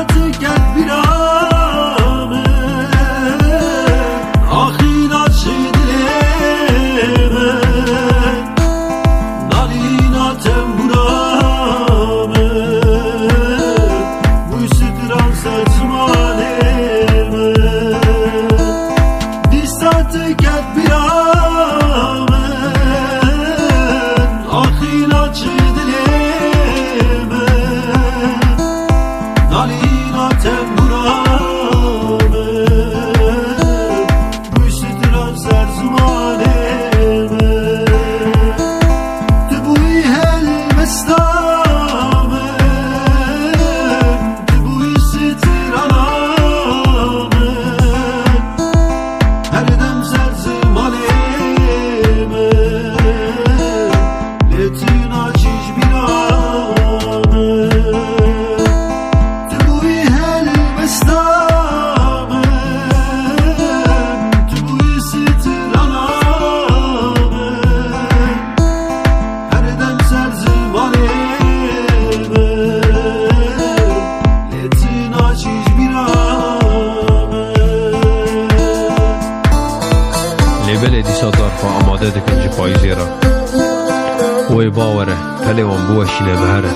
saati gel bir anı. Nalina temburamı Bu sıtıran saçma derme Bir saati gel bir بله دیسا دار خو آماده دکن جی پاییزی را وی باوره پلی بوشینه بهره